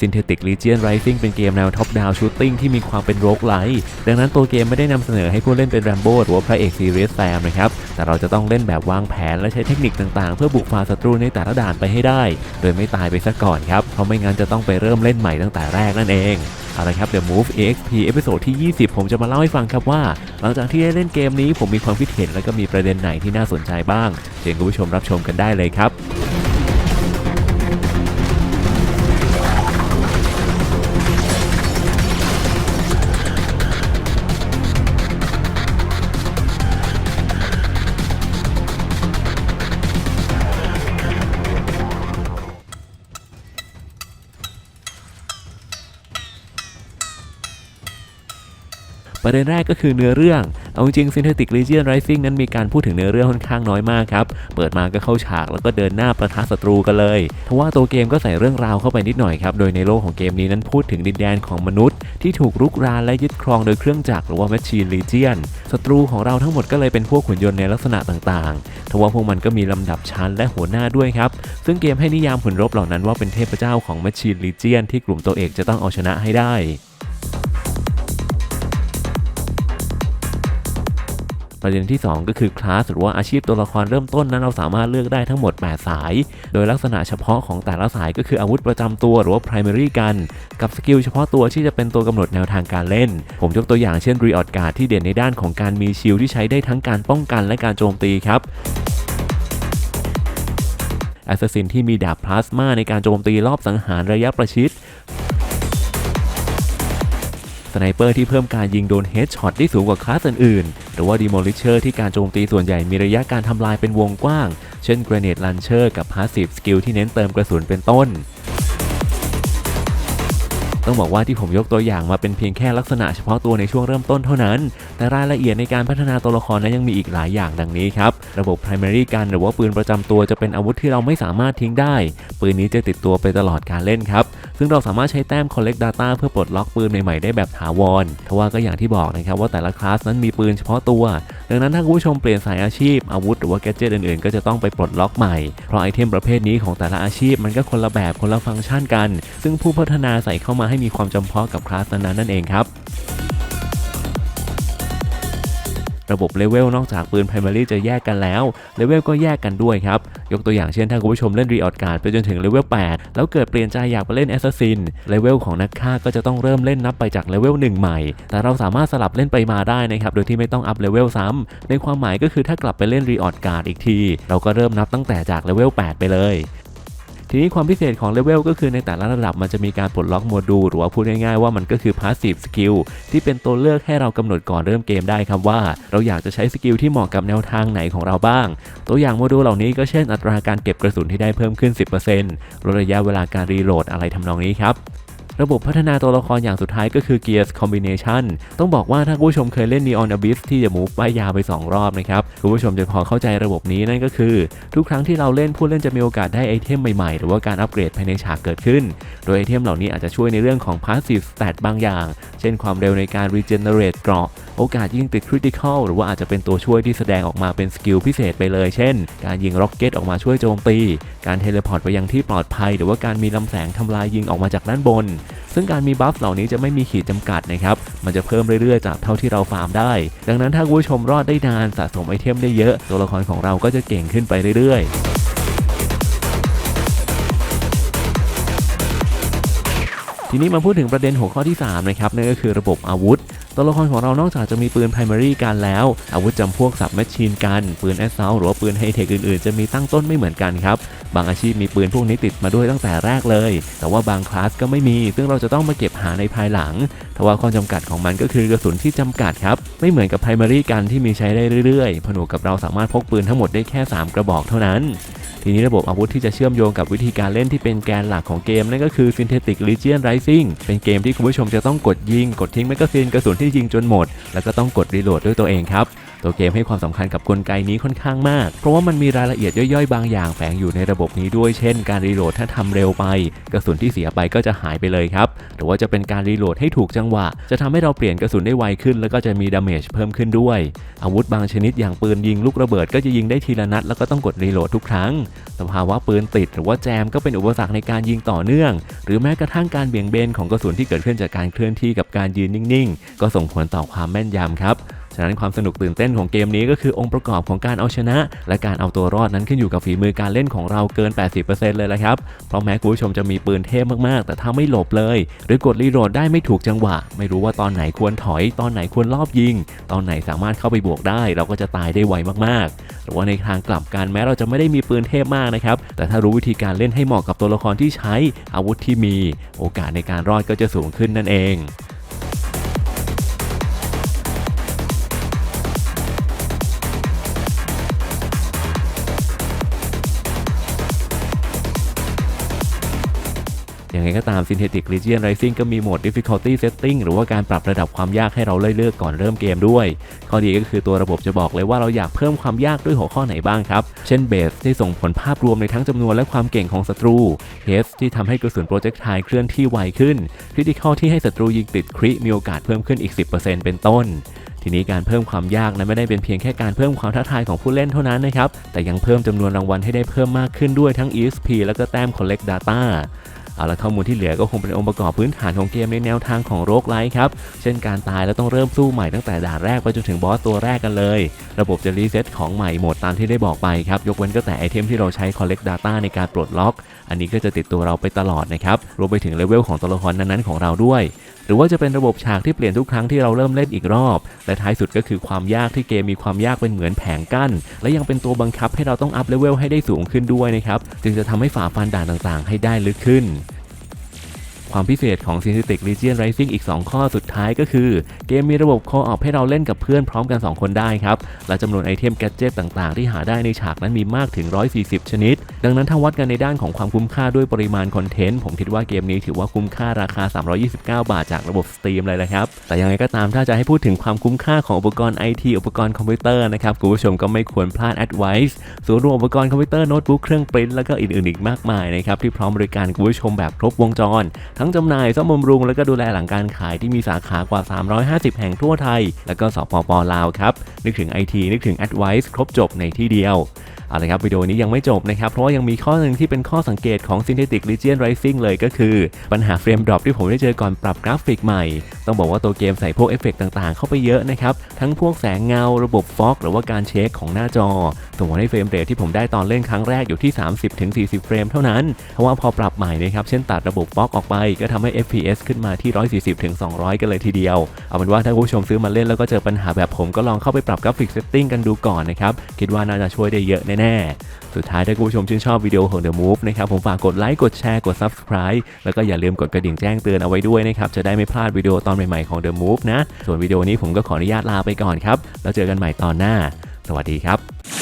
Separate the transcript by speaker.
Speaker 1: Synthetic Legion Rising เป็นเกมแนวท็อปดาวชูตติ้งที่มีความเป็นโรกไลท์ดังนั้นตัวเกมไม่ได้นำเสนอให้ผู้เล่นเป็นแรมโบ้หรือว่าพระเอกซีเรียสแซมนะครับ แต่เราจะต้องเล่นแบบวางแผนและใช้เทคนิคต่างๆ เพื่อบุกฝ่าศัตรูในแต่ละด่านไปให้ได้ โดยไม่ตายไปซะก่อนครับ เพราะไม่งั้นจะต้องไปเริ่มเล่นใหม่ตั้งแต่แรกนั่นเองเอาละครับ The Move EXP เอพิโซดที่ 20 ผมจะมาเล่าให้ฟังครับว่า หลังจากที่ได้เล่นเกมนี้ผมมีความคิดเห็นและก็มีประเด็นไหนที่น่าสนใจบ้างเชิญคุณผู้ชมรับชมกันได้เลยครับ ประเด็นแรกก็คือเนื้อเรื่อง เอาจริง Synthetic Legion Rising นั้นมีการพูดถึงเนื้อเรื่องค่อนข้างน้อยมากครับ เปิดมาก็เข้าฉากแล้วก็เดินหน้าประทะศัตรูกันเลยทว่าตัวเกมก็ใส่เรื่องราวเข้าไปนิดหน่อยครับ โดยในโลกของเกมนี้นั้นพูดถึงดินแดนของมนุษย์ ที่ถูกรุกรานและยึดครองโดยเครื่องจักรหรือว่า Machine Legion ศัตรูของเราทั้งหมดก็เลยเป็นพวกหุ่นยนต์ในลักษณะต่างๆทว่าพวกมันก็มีลำดับชั้นและหัวหน้าด้วยครับ ซึ่งเกมให้นิยามหุ่นรบเหล่านั้นว่าเป็นเทพเจ้าของ Machine Legion ที่กลุ่มตัวเอกจะต้องเอาชนะให้ได้ ประเด็นที่ 2 ก็คือคลาสหรือว่าอาชีพตัวละครเริ่มต้นนั้นเราสามารถเลือกได้ทั้งหมด 8 สาย โดยลักษณะเฉพาะของแต่ละสายก็คืออาวุธประจำตัวหรือว่า primary กันกับสกิลเฉพาะตัวที่จะเป็นตัวกำหนดแนวทางการเล่น ผมยกตัวอย่างเช่น r e o d Guard ที่เด่นในด้านของการมีชิลที่ใช้ได้ทั้งการป้องกันและการโจมตีครับ Assassin ที่มีดาบพลาสมาในการโจมตีรอบสังหารระยะประชิด สไนเปอร์ที่เพิ่มการยิงโดนเฮดช็อตได้สูงกว่าคลาสอื่นๆ หรือว่า Demolisher ที่การโจมตีส่วนใหญ่มีระยะการทำลายเป็นวงกว้าง เช่น Grenade Launcher กับ Passive Skill ที่เน้นเติมกระสุนเป็นต้น ต้องบอกว่าที่ผมยกตัวอย่างมาเป็นเพียงแค่ลักษณะเฉพาะตัวในช่วงเริ่มต้นเท่านั้น แต่รายละเอียดในการพัฒนาตัวละครนั้นยังมีอีกหลายอย่างดังนี้ครับ ระบบ primary กันหรือว่าปืนประจำตัวจะเป็นอาวุธที่เราไม่สามารถทิ้งได้ ปืนนี้จะติดตัวไปตลอดการเล่นครับ ซึ่งเราสามารถใช้แต้ม collect data เพื่อปลดล็อกปืนใหม่ๆได้แบบถาวรทว่าก็อย่างที่บอกนะครับว่าแต่ละคลาสนั้นมีปืนเฉพาะตัว ดังนั้นถ้าคุณผู้ชมเปลี่ยนสายอาชีพอาวุธหรือว่าแกดเจิตอื่นๆ ก็จะต้องไปปลดล็อกใหม่ เพราะไอเทมประเภทนี้ของแต่ละอาชีพมันก็คนละแบบคนละฟังก์ชันกัน ซึ่งผู้พัฒนาใส่เข้ามาให้มีความจำเพาะกับคลาสนั้นๆนั่นเองครับ ระบบเลเวลนอกจากปืน Primary จะแยกกันแล้วเลเวลก็แยกกันด้วยครับ ยกตัวอย่างเช่นถ้าคุณผู้ชมเล่น r e o d Guard ไปจนถึงเลเวล8แล้วเกิดเปลี่ยนใจอยากไปเล่น Assassin เลเวลของนักฆ่าก็จะต้องเริ่มเล่นนับไปจากเลเวล1ใหม่ แต่เราสามารถสลับเล่นไปมาได้นะครับโดยที่ไม่ต้องอัพเลเวลซ้ำในความหมายก็คือถ้ากลับไปเล่น r e o d Guard อีกที เราก็เริ่มนับตั้งแต่จากเลเวล8ไปเลย ทีนี้ความพิเศษของเลเวลก็คือในแต่ละระดับมันจะมีการปลดล็อกโมดูลหรือว่าพูดง่ายๆว่ามันก็คือ passive skill ที่เป็นตัวเลือกให้เรากำหนดก่อนเริ่มเกมได้ครับว่า เราอยากจะใช้สกิลที่เหมาะกับแนวทางไหนของเราบ้าง ตัวอย่างโมดูลเหล่านี้ก็เช่นอัตราการเก็บกระสุนที่ได้เพิ่มขึ้น 10%ลดระยะเวลาการรีโหลดอะไรทำนองนี้ครับ ระบบพัฒนาตัวละครอย่างสุดท้ายก็คือ Gears Combination ต้องบอกว่าถ้าผู้ชมเคยเล่น Neon Abyss ที่จะมูฟป้ายยาวไป 2 รอบนะครับคุณผู้ชมจะพอเข้าใจระบบนี้นั่นก็คือ ทุกครั้งที่เราเล่นผู้เล่นจะมีโอกาสได้ไอเทมใหม่ๆ หรือว่าการอัปเกรดภายในฉากเกิดขึ้น โดยไอเทมเหล่านี้อาจจะช่วยในเรื่องของ Passive Stat บางอย่าง เช่นความเร็วในการ Regenerate เกราะ โอกาสยิงติด Critical หรือว่าอาจจะเป็นตัวช่วยที่แสดงออกมาเป็นสกิลพิเศษไปเลย เช่น การยิงร็อกเก็ตออกมาช่วยโจมตี การเทเลพอร์ตไปยังที่ปลอดภัย หรือว่าการมีลำแสงทำลายยิงออกมาจากด้านบน ซึ่งการมีบัฟเหล่านี้จะไม่มีขีดจำกัดนะครับ มันจะเพิ่มเรื่อยๆจากเท่าที่เราฟาร์มได้ ดังนั้นถ้าผู้ชมรอดได้นานสะสมไอเทมได้เยอะ ตัวละครของเราก็จะเก่งขึ้นไปเรื่อยๆทีนี้มาพูดถึงประเด็นหัวข้อที่3นะครับนั่นก็คือระบบอาวุธ ตัวละครของเรานอกจากจะมีปืน primary กันแล้ว อาวุธจำพวกสับแมชชีนกัน ปืนแอสซ l หรือว่าปืนไฮเทคอื่นๆ จะมีตั้งต้นไม่เหมือนกันครับ บางอาชีพมีปืนพวกนี้ติดมาด้วยตั้งแต่แรกเลย แต่ว่าบางคลาสก็ไม่มี ซึ่งเราจะต้องมาเก็บหาในภายหลังทว่าข้อจำกัดของมันก็คือกระสุนที่จำกัดครับ ไม่เหมือนกับ primary กันที่มีใช้ได้เรื่อยๆ ผนวกกับเราสามารถพกปืนทั้งหมดได้แค่ 3 กระบอกเท่านั้น ทีนี้ระบบอาวุธที่จะเชื่อมโยงกับวิธีการเล่นที่เป็นแกนหลักของเกมนั่นก็คือ Synthetic Legion Rising เป็นเกมที่คุณผู้ชมจะต้องกดยิง กดทิ้งแมกกาซีนกระสุนที่ยิงจนหมด แล้วก็ต้องกดรีโหลดด้วยตัวเองครับ ตัวเกมให้ความสำคัญกับกลไกนี้ค่อนข้างมาก เพราะว่ามันมีรายละเอียดย่อยๆ บางอย่างแฝงอยู่ในระบบนี้ด้วยเช่น การรีโหลดถ้าทำเร็วไป กระสุนที่เสียไปก็จะหายไปเลยครับ หรือว่าจะเป็นการรีโหลดให้ถูกจังหวะ จะทำให้เราเปลี่ยนกระสุนได้ไวขึ้น แล้วก็จะมีดาเมจเพิ่มขึ้นด้วย อาวุธบางชนิดอย่างปืนยิงลูกระเบิดก็จะยิงได้ทีละนัดแล้วก็ต้องกดรีโหลดทุกครั้ง สภาวะปืนติด หรือว่าแจมก็เป็นอุปสรรคในการยิงต่อเนื่อง หรือแม้กระทั่งการเบี่ยงเบนของกระสุนที่เกิดขึ้นจากการเคลื่อนที่กับการยืนนิ่ง ๆ ก็ส่งผลต่อความแม่นยำครับะนั้นความสนุกตื่นเต้นของเกมนี้ก็คือองค์ประกอบของการเอาชนะ และการเอาตัวรอดนั้นขึ้นอยู่กับฝีมือการเล่นของเราเกิน 80%เลยละครับ เพราะแม้คุณผู้ชมจะมีปืนเทพมากๆ แต่ถ้าไม่หลบเลย หรือกดรีโหลดได้ไม่ถูกจังหวะ ไม่รู้ว่าตอนไหนควรถอย ตอนไหนควรลอบยิง ตอนไหนสามารถเข้าไปบวกได้ เราก็จะตายได้ไวมากๆ หรือว่าในทางกลับกันแม้เราจะไม่ได้มีปืนเทพมากนะครับ แต่ถ้ารู้วิธีการเล่นให้เหมาะกับตัวละครที่ใช้อาวุธที่มี โอกาสในการรอดก็จะสูงขึ้นนั่นเอง ยังไงก็ตาม Synthetic Legion Rising ก็มีโหมด Difficulty Setting หรือว่าการปรับระดับความยากให้เราเลือกก่อนเริ่มเกมด้วย ข้อดีก็คือตัวระบบจะบอกเลยว่าเราอยากเพิ่มความยากด้วยหัวข้อไหนบ้างครับ เช่นเบสที่ส่งผลภาพรวมในทั้งจำนวนและความเก่งของศัตรูเฮสที่ทำให้กระสุนโปรเจกต์ไทเคลื่อนที่ไวขึ้นคริติคอลที่ให้ศัตรูยิงติดคริมีโอกาสเพิ่มขึ้นอีก 10%เป็นต้นทีนี้การเพิ่มความยากนั้นไม่ได้เป็นเพียงแค่การเพิ่มความท้าทายของผู้เล่นเท่านั้นนะครับ แต่ยังเพิ่มจำนวนรางวัลให้ได้เพิ่มมากขึ้นด้วยทั้ง EXP แล้วก็แต้ม Collect Data เอาละข้อมูลที่เหลือก็คงเป็นองค์ประกอบพื้นฐานของเกมในแนวทางของโรคไลท์ครับ เช่นการตายแล้วต้องเริ่มสู้ใหม่ตั้งแต่ด่านแรกไปจนถึงบอสตัวแรกกันเลย ระบบจะรีเซ็ตของใหม่หมดตามที่ได้บอกไปครับ ยกเว้นก็แต่ไอเทมที่เราใช้ collect data ในการปลดล็อก อันนี้ก็จะติดตัวเราไปตลอดนะครับ รวมไปถึงเลเวลของตัวละครนั้นๆของเราด้วย รือว่าจะเป็นระบบฉากที่เปลี่ยนทุกครั้งที่เราเริ่มเล่นอีกรอบ และท้ายสุดก็คือความยากที่เกมมีความยากเป็นเหมือนแผงกั้น และยังเป็นตัวบังคับให้เราต้องอัพเลเวลให้ได้สูงขึ้นด้วยนะครับ จึงจะทำให้ฝ่าฟันด่านต่างๆ ให้ได้ลึกขึ้น ความพิเศษของ Synthetic Legion Rising อีก 2 ข้อสุดท้ายก็คือ เกมมีระบบ Co-op ให้เราเล่นกับเพื่อนพร้อมกัน 2 คนได้ครับ และจำนวนไอเทมแกดเจิตต่างๆ ที่หาได้ในฉากนั้นมีมากถึง 140 ชนิด ดังนั้นถ้าวัดกันในด้านของความคุ้มค่าด้วยปริมาณคอนเทนต์ ผมคิดว่าเกมนี้ถือว่าคุ้มค่าราคา 329 บาทจากระบบ Steam เลยละครับ แต่ยังไงก็ตามถ้าจะให้พูดถึงความคุ้มค่าของอุปกรณ์ IT อุปกรณ์คอมพิวเตอร์นะครับคุณผู้ชมก็ไม่ควรพลาด Advice ศูนย์รวมอุปกรณ์คอมพิวเตอร์โน้ตบุ๊กเครื่องปริ้นแล้วก็อื่นๆอีกมากมายนะครับที่พร้อมบริการคุณผู้ชมแบบครบวงจรทั้งจำหน่ายซ่อมบำรุงและก็ดูแลหลังการขายที่มีสาขากว่า 350 แห่งทั่วไทย และก็สปปลาวครับ นึกถึงไอทีนึกถึง Advice ครบจบในที่เดียว เอาละครับวิดีโอนี้ยังไม่จบนะครับ เพราะว่ายังมีข้อหนึ่งที่เป็นข้อสังเกตของ Synthetic Legion Rising เลยก็คือ ปัญหาเฟรมดรอปที่ผมได้เจอก่อนปรับกราฟิกใหม่ ต้องบอกว่าตัวเกมใส่พวกเอฟเฟกต่างๆ เข้าไปเยอะนะครับ ทั้งพวกแสงเงาระบบฟอกหรือว่าการเช็คของหน้าจอส่งผลให้เฟรมเรทที่ผมได้ตอนเล่นครั้งแรกอยู่ที่ 30-40 เฟรมเท่านั้นเพราะว่าพอปรับใหม่นะครับเช่นตัดระบบฟอกออกไป ก็ทำให้ FPS ขึ้นมาที่ 140-200 กันเลยทีเดียว เอาเป็นว่าถ้าผู้ชมซื้อมาเล่นแล้วก็เจอปัญหาแบบผมก็ลองเข้าไปปรับกราฟิกเซตติ้งกันดูก่อนนะครับคิดว่าน่าจะช่วยได้เยอะแน่ๆ สุดท้ายถ้าคุณผู้ชมชื่นชอบวิดีโอของ The Move นะครับผมฝากกดไลค์กดแชร์กด Subscribe แล้วก็อย่าลืมกดกระดิ่งแจ้งเตือนเอาไว้ด้วยนะครับจะได้ไม่พลาดวิดีโอตอนใหม่ๆของ The Move นะส่วนวิดีโอนี้ผมก็ขออนุญาตลาไปก่อนครับแล้วเจอกันใหม่ตอนหน้า สวัสดีครับ